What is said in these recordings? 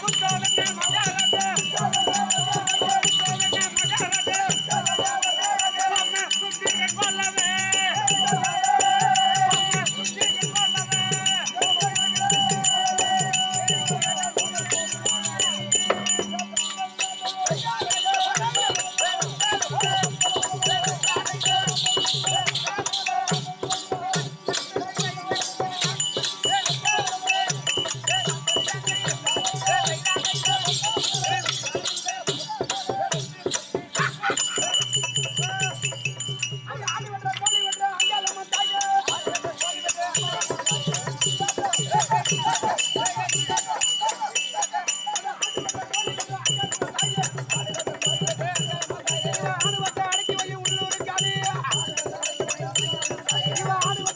கொடுத்தாங்க வாடா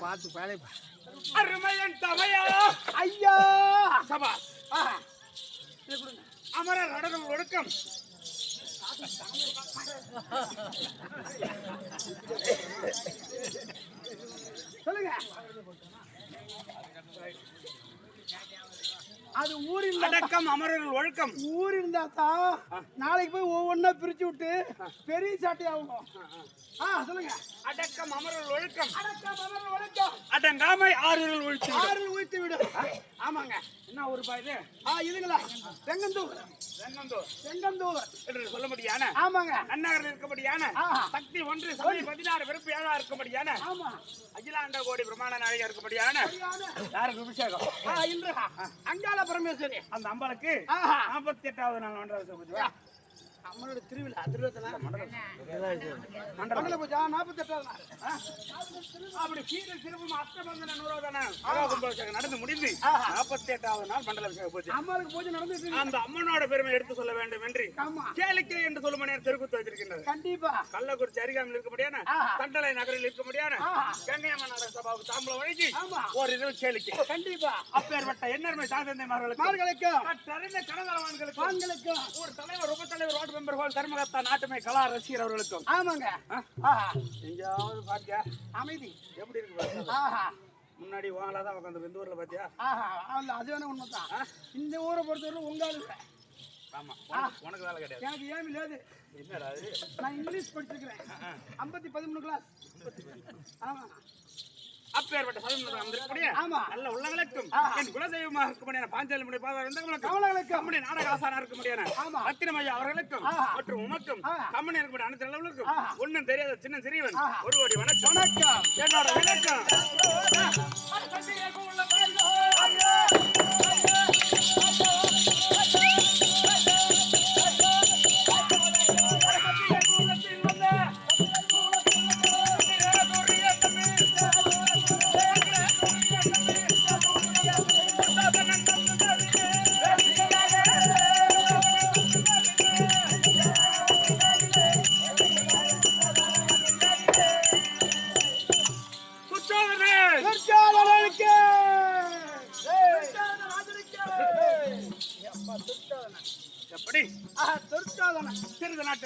பார்த்து பழைய பாரு. அருமையன் தமையா ஐயா சபா ஆஹா. அமரர் நடனம் ஒடுக்கம் சொல்லுங்க அது ஊர் இருந்தா அடக்கம் அமரர்கள் ஒழுக்கம். ஊர் இருந்தா தான் நாளைக்கு போய் ஒவ்வொன்றா பிரிச்சு விட்டு பெரிய சாட்டை ஆகும். ஆ சொல்லுங்க. அடக்கம் அமரர்கள் ஒழுக்கம். அடக்கம். அடங்காமை ஆறுதல் ஒழிச்சு ஆறில் உயிர்த்து விடும். ஆமாங்க. என்ன ஒரு பாய் ஆ இதுங்களா? செங்கந்தூர் வெண்ணந்தூர் செங்கந்தூர் என்று சொல்லும்படியான ஆமாங்க. அந்நகரில் இருக்கபடியான. சக்தி ஒன்று சமய பதினாறு வெறுப்பு ஏழா இருக்கபடியான ஆமா. அகிலாண்ட கோடி பிரமாண நாயகா இருக்கபடியான. யாருக்கு அபிஷேகம்? இன்று. அங்காள பரமேஸ்வரி அந்த அம்பாளுக்கு நாற்பத்தி எட்டாவது நாள் மண்டல நம்மளோட திருவிழா திருவிழா மண்டல பூஜா நாற்பத்தி எட்டாவது நாள். அப்படி சீர சிறப்பு அஷ்டபந்தன நூறாவதான நடந்து முடிந்து. நாற்பத்தி எட்டாவது நாள் மண்டல அபிஷேக பூஜை அம்மாளுக்கு பூஜை இருக்கு. அந்த அம்மனோட பெருமை எடுத்து சொல்ல வேண்டும் என்று கேளிக்கை என்று சொல்லும் மணியார் தெருக்குத்து வைத்திருக்கின்றது கண்டிப்பா. கள்ளக்குறிச்சி அருகாமையில் இருக்க முடியான ஆஹா. தண்டலை நகரில் இருக்க முடியான ஆஹா. கங்கையம்மன் நாடக சபாவுக்கு தாம்பலம் வழங்கி ஒரு இரவு கேளிக்கை. கண்டிப்பா. அப்பேற்பட்ட எண்ணர்மை கற்றறிந்த கனதளவான்களுக்கு ஆண்களுக்கும் ஒரு தலைவர் உப தலைவர் போல் தர்மகத்தா நாட்டுமை கலா ரசிகர் அவர்களுக்கும். ஆமாங்க. எங்கேயாவது பாத்தியா? அமைதி. எப்படி இருக்கு. ஆஹா. முன்னாடி வாங்கலாம் தான் உட்காந்து இந்த ஊர்ல பாத்தியா? ஆஹா. அது வேணா உண்மைதான். இந்த ஊரை பொறுத்தவரை உங்க ஆளுங்க ஆமா. உனக்கு- வேலை கிடையாது. எனக்கு ஏன் இல்லது. என்னடா நான் இங்கிலீஷ் படிச்சிருக்கிறேன். ஐம்பத்தி பதிமூணு கிளாஸ் ஆமா. அப்பேற்பட்ட சதவீதம். நல்ல உள்ளங்களுக்கும். என் குலதெய்வமாக இருக்க முடியாது பாஞ்சாலி முடி கம்பெனி நாடக ஆசானா இருக்க முடியாது ஆமா. ரத்தினமையா அவர்களுக்கும். மற்றும் உமக்கும் ஆஹா. கம்பெனி இருக்கக்கூடிய அனைத்து ஆஹா. ஒண்ணும் தெரியாத சின்ன சிறியவன். ஒரு கோடி வணக்கம் வணக்கம் என்னோட வணக்கம்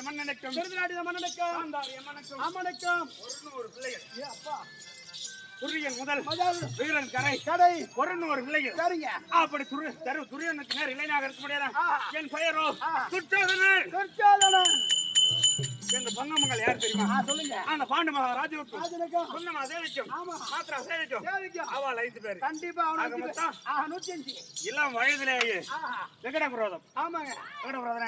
நாட்டு மண்ணடக்கம் சுருதி நாட்டு மண்ணடக்கம் அம்மணக்கம் ஒரு பிள்ளைகள். ஏ அப்பா. துரியன் முதல் வீரன் கரை. கடை ஒருநூறு விலையில் அப்படி துரு தரு துரியனுக்கு நேர் யார் தெரியுமா? அந்த பாண்டு மகாராஜுக்கும் சொன்னமா சேவிக்கும். மாத்திரா சேவிக்கும். அவள் ஐந்து பேர். கண்டிப்பா நூத்தி அஞ்சு. இளம் வயதிலேயே விகடபுரோதம் ஆமாங்க.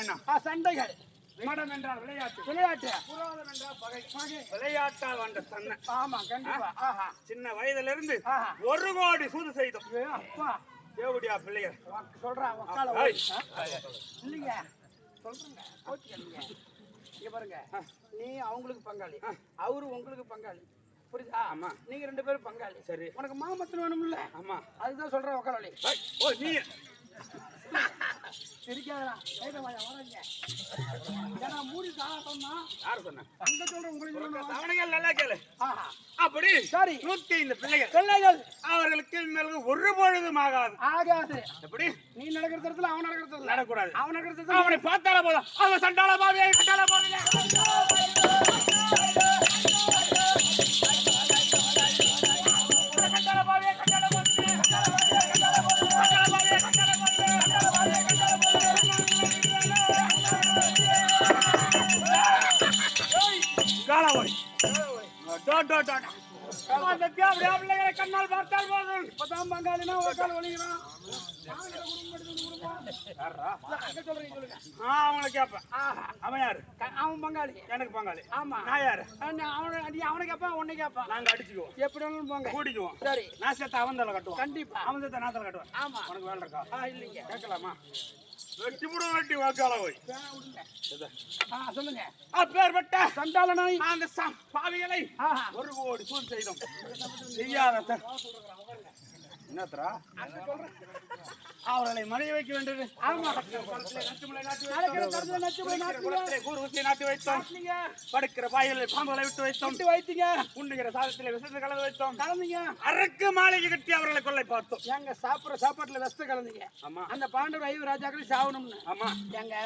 என்ன? சண்டைகள். விகடம் என்றால் விளையாட்டு. விளையாட்டு. புரோதம் என்றால் பகை. விளையாட்டால் வந்த சன்ன ஆமா கண்டிப்பா. ஆஹா. சின்ன வயதிலிருந்து ஆஹா. ஒரு கோடி சூது செய்தோம். அப்பா. தேவடியா பிள்ளைகள் சொல்றேன். இல்லைங்க. சொல்றேங்க. கோச்சிக்கலீங்க இங்க பாருங்க. நீ அவங்களுக்கு பங்காளி. அவரு உங்களுக்கு பங்காளி. புரியுதா? ஆமா. நீங்க ரெண்டு பேரும் பங்காளி. சரி. உனக்கு மாமத்தன் வேணும்ல? ஆமா. அதுதான் சொல்றேன் உக்காலி ஏய், ஓ நீ அப்படி சரி நூத்தி ஐந்து பிள்ளைகள். பிள்ளைகள் அவர்களுக்கு மேல ஒரு பொழுதும் ஆகாது. ஆகாது எப்படி நீ நடக்கிற இடத்துல அவன் நடக்கிற நடக்கூடாது. அவன் நடக்கிற அவனை பார்த்தால போதும். அவன் சண்டால பாவியா கண்டால பாவியா அந்த தியாபடியா பிள்ளைகளை கண்ணால் பார்த்தால் போதும். இப்பதான் பங்காளினா ஒரு கால் ஒழிகிறான் அவனை கேட்பேன் அவன் யாரு அவன் பங்காளி எனக்கு பங்காளி ஆமா நான் யாரு அவனை நீ அவனை கேட்பான் உன்னை கேட்பான் நாங்க அடிச்சுக்குவோம் எப்படி வேணாலும் போங்க சரி நான் சேர்த்த அவன் தலை கட்டுவோம் கண்டிப்பா அவன் சேர்த்த நான் தலை கட்டுவேன் ஆமா உனக்கு வேலை இருக்கா இல்லைங்க கேட்கலாமா வெட்டி முடு வெட்டி வாக்கால போய் சொல்லுங்க அப்பேற்பட்ட சண்டால நாய் அந்த ச- பாவிகளை ஒரு கோடி சூழ் செய்தோம். செய்யாத என்னத்தரா அவர்களை மறைய வைக்க வேண்டியது நாட்டி வைத்தோம். படுக்கிற பாய்களில் பாம்புகளை விட்டு வைத்தோம். விட்டு வைத்தீங்க. உண்ணுகிற சாதத்திலே விசத்து கலந்து வைத்தோம். கலந்தீங்க. அரக்கு மாளிகை கட்டி அவர்களை கொள்ளை பார்த்தோம். ஏங்க சாப்பிடுற சாப்பாட்டுல விஷத்தை கலந்தீங்க. ஆமா. அந்த பாண்டவர் ஐவர் ராஜாக்களும் சாவணும்னு. ஆமா. ஏங்க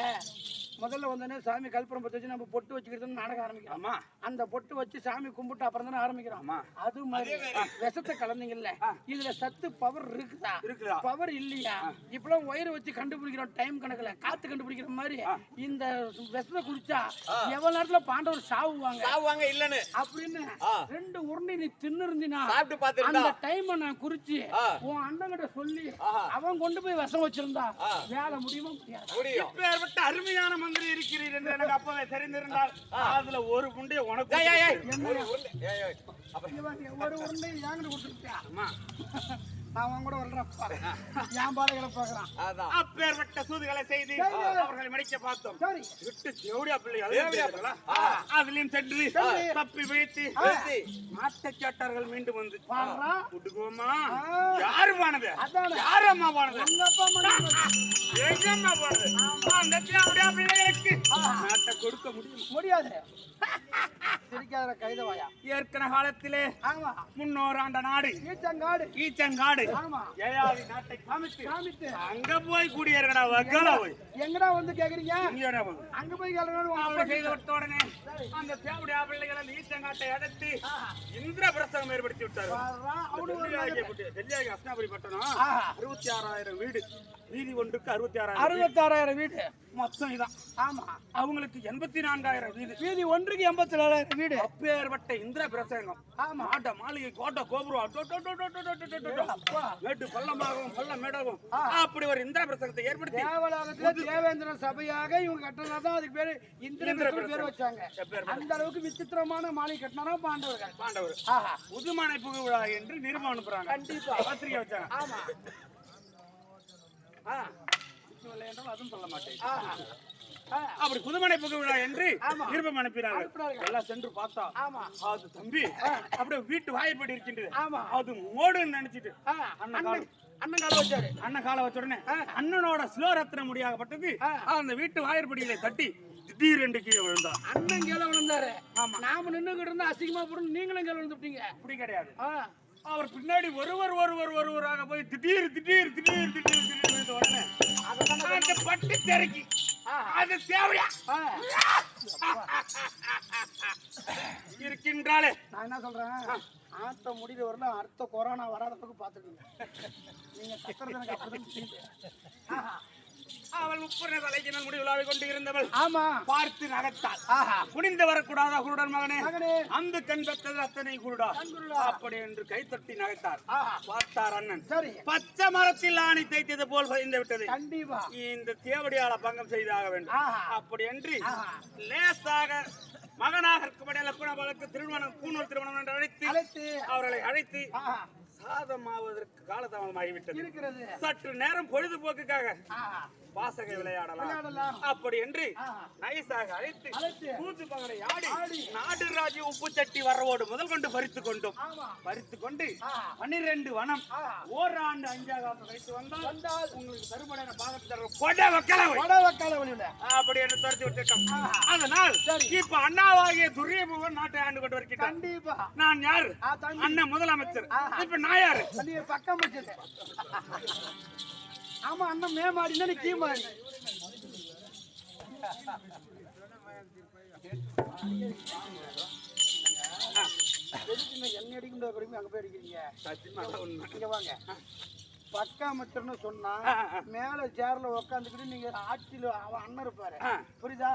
முதல்ல வந்தோடனே சாமி கல்புரம் வச்சு நம்ம பொட்டு வச்சுக்கிறதுன்னு நாடகம் ஆரம்பிக்கிறோம். அந்த பொட்டு வச்சு சாமி கும்பிட்டு அப்புறம் தானே ஆரம்பிக்கிறோம் அது மாதிரி விஷத்தை கலந்தீங்கல்ல. இதுல சத்து பவர் இருக்குதா இருக்குதா பவர் இல்லையா இப்பெல்லாம் ஒயரை வச்சு கண்டுபிடிக்கிறோம் டைம் கணக்குல காத்து கண்டுபிடிக்கிற மாதிரி இந்த விஷத்தை குடிச்சா எவ்வளவு நேரத்துல பாண்டவர் சாவுவாங்க சாவுவாங்க இல்லன்னு அப்படின்னு. ரெண்டு உருண்டை நீ தின்னு இருந்தினா சாப்பிட்டு அந்த டைம் நான் குறிச்சு. உன் அண்ணங்கிட்ட சொல்லி ஆஹா. அவன் கொண்டு போய் விஷம் வச்சிருந்தா. வேலை முடியுமா முடியாது அருமையான மந்திரி இருக்கிறீர் என்று எனக்கு அப்பவே தெரிந்திருந்தால் அதுல ஒரு முண்டைய உனக்கு ஏய், ஏய், ஏய். என்ன? ஒரு உருண்டை. ஏங்கிட்டு கொடுத்துருப்பியா ஆமா. அவன் கூட வர்றப்பா என் பாடுகளை பாக்குறான் அதான். அப்பேற்பட்ட சூதுகளை செய்து. அவர்களை மடிக்க பார்த்தோம். சரி. விட்டு தேவடியா பிள்ளை தேவடியா அதுல ஆ. அதுலயும் சென்று. தப்பி வீழ்த்தி. மாட்ட கேட்டார்கள் மீண்டும் வந்து ஆ. யாரு பானது அதானே. யாரு அம்மா பானது எங்க அம்மா பானது அந்த தேவடியா பிள்ளைகளுக்கு. நாட்டை கொடுக்க முடியும். முடியாது. சிரிக்காத கைதவாயா ஏற்கன காலத்திலே ஆமா. முன்னோர் ஆண்ட நாடு. ஈச்சங்காடு. ஈச்சங்காடு. நாட்டை காமித்து காமித்து. அங்க போய் குடியேறடா வக்கலா போய். எங்கடா வந்து கேக்குறீங்க? அங்க போய் உடனே அந்த தேவடியா பிள்ளைகள் அந்த ஈச்சங்காட்டை அடைத்து இந்திர பிரசவம் ஏற்படுத்தி குட்டி- டெல்லியாகிய அஸ்னாபுரி பட்டணம். அறுபத்தி ஆறாயிரம் வீடு. வீதி ஒன்றுக்கு அறுபத்தி ஆறாயிரம் அறுபத்தாறாயிரம் வீடு. மொத்தம் இதான். ஆமா. அவங்களுக்கு எண்பத்தி நான்காயிரம் வீடு. வீதி ஒன்றுக்கு எண்பத்தி நாலாயிரம் வீடு. அப்பேற்பட்ட இந்திர பிரசங்கம் ஆமா. ஆட்ட மாளிகை கோட்டை கோபுரம். மேட்டு பள்ளமாகவும் பள்ளம் மேடவும் அப்படி ஒரு இந்திர பிரசங்கத்தை ஏற்படுத்தி தேவலோகத்துல தேவேந்திர சபையாக இவங்க கட்டினாதான் அதுக்கு பேரு இந்திர பேர் வச்சாங்க. அந்த அளவுக்கு விசித்திரமான மாலை கட்டினா பாண்டவர். பாண்டவர். புதுமானை புகு விழா என்று நிருபம் அனுப்புறாங்க கண்டிப்பா. பத்திரிகை வச்சாங்க. ஆமா. அதுவும் சொல்ல மாட்டேன். அப்படி புதுமனை புகு விழா என்று. நிருபம் அனுப்பினார்கள். எல்லாம் சென்று பார்த்தா ஆமா. அது தம்பி அப்படியே வீட்டு வாய்ப்படி இருக்கின்றது. ஆமா. அது மோடுன்னு நினைச்சிட்டு அண்ணன் அண்ணன் கால வச்சாரு. அண்ணன் காலை வச்ச உடனே அண்ணனோட ஸ்லோரத்ன முடியாகப்பட்டது. அந்த வீட்டு வாயிற்படியில தட்டி திடீரென்று கீழே விழுந்தான். அண்ணன் கீழே விழுந்தாரு. ஆமா. நாம நின்னுகிட்டு இருந்தா அசிங்கமா போட்டு நீங்களும் கீழே விழுந்துட்டீங்க. அப்படி கிடையாது. அவர் பின்னாடி ஒருவர் ஒருவர் ஒருவராக போய் திடீர் திடீர் திடீர் திடீர் திடீர் உடனே அந்த பட்டு செருக்கி. அது தேவையா? ஆ, நான் என்ன சொல்றேன்? ஆத்த முடிவு வரலாம் அடுத்த கொரோனா வராத பக்கம் பார்த்துக்கோங்க. நீங்க கத்துறது எனக்கு அப்படிதான் அவள் உப்புற தலைக்கினால் முடிவுலாவை கொண்டு இருந்தவள் ஆமா. பார்த்து நகத்தாள். ஆஹா. குனிந்து வரக்கூடாதா குருடன் மகனே. அந்த கண் பெற்றது அத்தனை குருடா. அப்படி என்று கைத்தட்டி நகைத்தார். ஆஹா. பார்த்தார் அண்ணன். சரி. பச்சை மரத்தில் ஆணி தைத்தது போல் பதிந்து விட்டது. கண்டிப்பா. இந்த தேவடியால பங்கம் செய்தாக வேண்டும். அப்படி என்று. லேசாக மகனாக இருக்கும்படி லக்குணபாலுக்கு திருமணம் பூணூல் திருமணம் என்று அழைத்து அவர்களை அழைத்து சாதமாவதற்கு காலதாமதமாகிவிட்டது. சற்று நேரம் பொழுதுபோக்குக்காக வாசகை விளையாடலாம். அப்படி என்று. நைசாக அழைத்து கூத்து பகலை ஆடி. நாடு ராஜ்ய உப்பு சட்டி வரவோடு முதல் கொண்டு பறித்து கொண்டோம். ஆமா. பறித்து கொண்டு. பன்னிரண்டு வனம். ஓராண்டு அஞ்சாவது வைத்து வந்தால் வந்தால் உங்களுக்கு தருமடையான பாகத்தை தர கொட வக்கலவை வட வக்கால வழியில அப்படி என்று துரத்தி விட்டுட்டோம். அதனால். இப்ப அண்ணாவாகிய துரியபுவன் நாட்டை ஆண்டு கொண்டு வருகிறார். கண்டிப்பா. நான் யாரு? அண்ணன் முதலமைச்சர். இப்ப நான் யாரு? பக்கம் வச்சது ஆமா அண்ணன் மேமாடினா நீ கீமாடி எதுக்கு இந்த எண்ணெய் அடிக்கின்ற குறைமே அங்க போய் அடிக்கிறீங்க. இங்க வாங்க. பக்கா அமைச்சர்னு சொன்னா. மேல சேர்ல உட்காந்துக்கிட்டு நீங்க ஆட்சியில அவன் அண்ணன் இருப்பாரு. புரியுதா?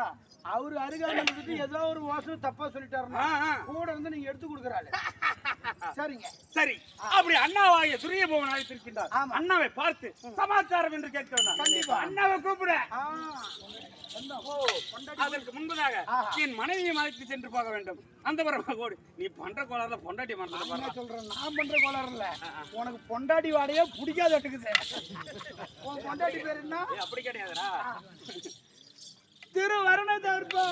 அவரு இருந்துட்டு ஏதோ ஒரு வாசம் தப்பா சொல்லிட்டாருன்னா. கூட இருந்து நீங்க எடுத்து கொடுக்குறாரு. சரிங்க. சரி. அப்படி அண்ணாவாகிய துரியபுவன் அழைத்திருக்கின்றார் ஆமா. அண்ணாவை பார்த்து சமாச்சாரம் என்று கேட்க வேண்டாம். கண்டிப்பா. அண்ணாவை கூப்பிட. அதற்கு முன்பதாக. என் மனைவியை அழைத்து சென்று போக வேண்டும். அந்த பரமா கோடி நீ பண்ற கோளாறுல பொண்டாட்டி என்ன சொல்றேன் நான் பண்ற கோளாறு இல்ல உனக்கு பொண்டாட்டி வாடையே பிடிக்காத இருக்குது உன் பொண்டாட்டி பேர் என்ன? அப்படி கிடையாதுடா. திரு வருண தர்பா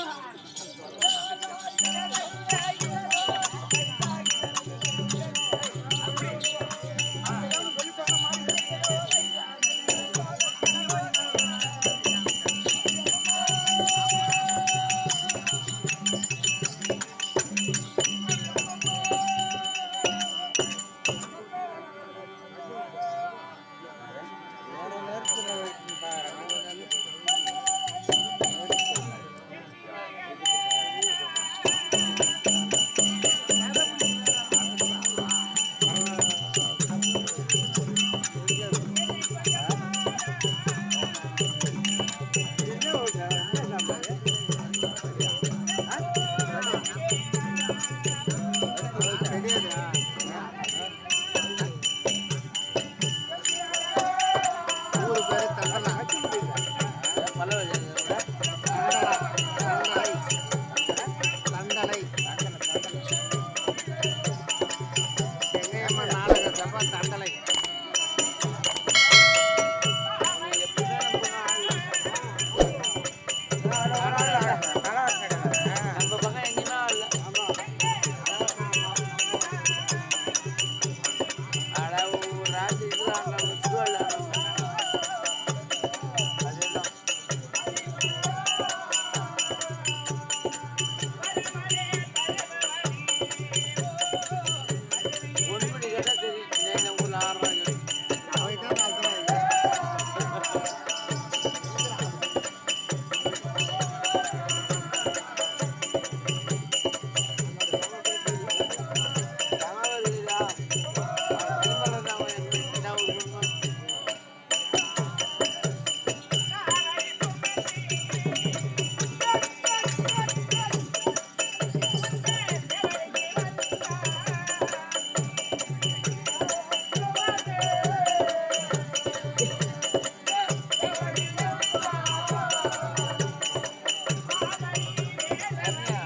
Yeah.